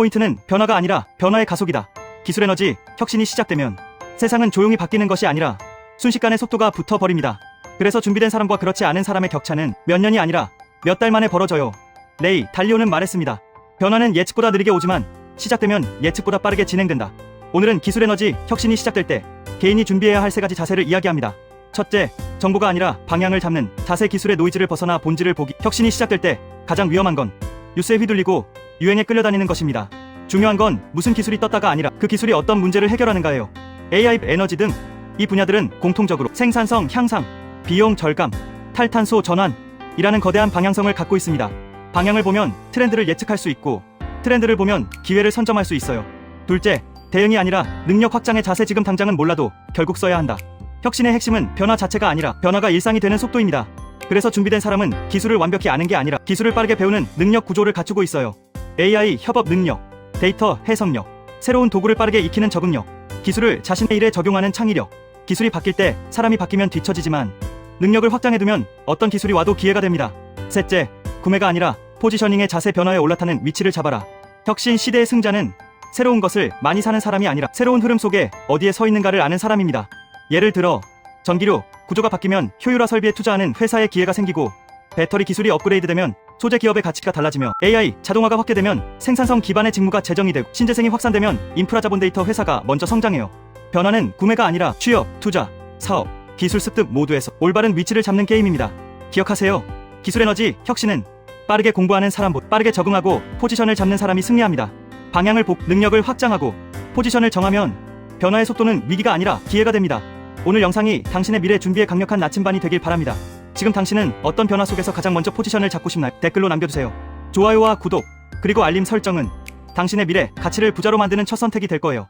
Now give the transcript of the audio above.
포인트는 변화가 아니라 변화의 가속이다. 기술 에너지, 혁신이 시작되면 세상은 조용히 바뀌는 것이 아니라 순식간에 속도가 붙어버립니다. 그래서 준비된 사람과 그렇지 않은 사람의 격차는 몇 년이 아니라 몇 달 만에 벌어져요. 레이, 달리오는 말했습니다. 변화는 예측보다 느리게 오지만 시작되면 예측보다 빠르게 진행된다. 오늘은 기술 에너지 혁신이 시작될 때 개인이 준비해야 할 세 가지 자세를 이야기합니다. 첫째, 정보가 아니라 방향을 잡는 자세 기술의 노이즈를 벗어나 본질을 보기. 혁신이 시작될 때 가장 위험한 건 뉴스에 휘둘리고 유행에 끌려다니는 것입니다. 중요한 건 무슨 기술이 떴다가 아니라 그 기술이 어떤 문제를 해결하는가예요. AI, 에너지 등 이 분야들은 공통적으로 생산성 향상, 비용 절감, 탈탄소 전환 이라는 거대한 방향성을 갖고 있습니다. 방향을 보면 트렌드를 예측할 수 있고 트렌드를 보면 기회를 선점할 수 있어요. 둘째, 대응이 아니라 능력 확장의 자세 지금 당장은 몰라도 결국 써야 한다. 혁신의 핵심은 변화 자체가 아니라 변화가 일상이 되는 속도입니다. 그래서 준비된 사람은 기술을 완벽히 아는 게 아니라 기술을 빠르게 배우는 능력 구조를 갖추고 있어요. AI 협업 능력, 데이터 해석력, 새로운 도구를 빠르게 익히는 적응력, 기술을 자신의 일에 적용하는 창의력. 기술이 바뀔 때 사람이 바뀌면 뒤처지지만 능력을 확장해두면 어떤 기술이 와도 기회가 됩니다. 셋째, 구매가 아니라 포지셔닝의 자세 변화에 올라타는 위치를 잡아라. 혁신 시대의 승자는 새로운 것을 많이 사는 사람이 아니라 새로운 흐름 속에 어디에 서 있는가를 아는 사람입니다. 예를 들어 전기료 구조가 바뀌면 효율화 설비에 투자하는 회사의 기회가 생기고 배터리 기술이 업그레이드되면 소재 기업의 가치가 달라지며 AI 자동화가 확대되면 생산성 기반의 직무가 재정이 되고 신재생이 확산되면 인프라 자본 데이터 회사가 먼저 성장해요. 변화는 구매가 아니라 취업, 투자, 사업, 기술 습득 모두에서 올바른 위치를 잡는 게임입니다. 기억하세요. 기술 에너지 혁신은 빠르게 공부하는 사람보다 빠르게 적응하고 포지션을 잡는 사람이 승리합니다. 방향을 보 능력을 확장하고 포지션을 정하면 변화의 속도는 위기가 아니라 기회가 됩니다. 오늘 영상이 당신의 미래 준비에 강력한 나침반이 되길 바랍니다. 지금 당신은 어떤 변화 속에서 가장 먼저 포지션을 잡고 싶나요? 댓글로 남겨주세요. 좋아요와 구독, 그리고 알림 설정은 당신의 미래, 가치를 부자로 만드는 첫 선택이 될 거예요.